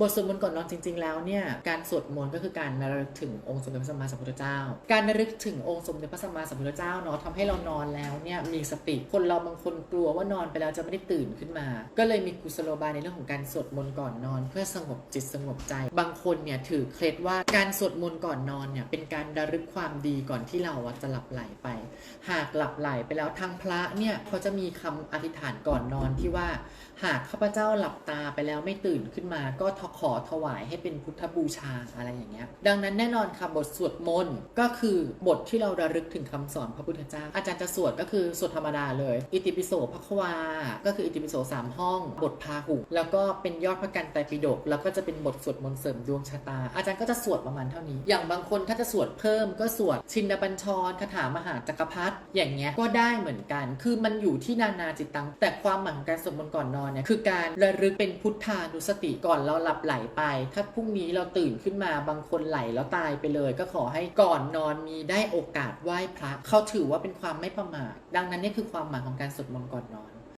บทสวดมนต์ก่อนนอนจริง ๆ แล้วเนี่ยการสวดมนต์ก็คือการระลึกถึงองค์สมเด็จพระสัมมาสัมพุทธเจ้า การระลึกถึงองค์สมเด็จพระสัมมาสัมพุทธเจ้าเนาะทำให้เรานอนแล้วเนี่ยมีสติคนเราบางคนกลัวว่านอนไปแล้วจะไม่ได้ตื่นขึ้นมา ก็เลยมีกุศโลบายในเรื่องของการสวดมนต์ก่อนนอน เพื่อสงบจิตสงบใจ บางคนเนี่ยถือเคล็ดว่าการสวดมนต์ก่อนนอนเนี่ยเป็นการระลึกความดีก่อนที่เราจะหลับไหลไป หากหลับไหลไปแล้วทางพระเนี่ยเขาจะมีคำอธิษฐานก่อนนอนที่ว่า หากข้าพเจ้าหลับตาไปแล้วไม่ตื่นขึ้นมาก็ทขอถวายให้เป็นพุทธบูชาอะไรอย่างเงี้ย ดังนั้นแน่นอนค่ะบทสวดมนต์ก็คือบทที่เราระลึกถึงคำสอนพระพุทธเจ้า อาจารย์จะสวดก็คือสวดธรรมดาเลย อิติปิโสภควา ก็คืออิติปิโสสามห้อง บทพาหุ แล้วก็เป็นยอดพระกันไตรปิฎก แล้วก็จะเป็นบทสวดมนต์เสริมดวงชะตา อาจารย์ก็จะสวดประมาณเท่านี้ อย่างบางคนถ้าจะสวดเพิ่มก็สวดชินบัญชรคาถามหาจักรพรรดิ อย่างเงี้ย ก็ได้เหมือนกัน คือมันอยู่ที่นานาจิตตัง แต่ความหมายของการสวดมนต์ก่อนนอนเนี่ย คือการระลึกเป็นพุทธานุสติก่อนเราหลับไหลไป ถ้าพรุ่งนี้เราตื่นขึ้นมาบางคนไหลแล้วตายไปเลย ก็ขอให้ก่อนนอนมีได้โอกาสไหว้พระเขาถือว่าเป็นความไม่ประมาทดังนั้นนี่คือความหมายของการสวดมนต์ก่อนนอน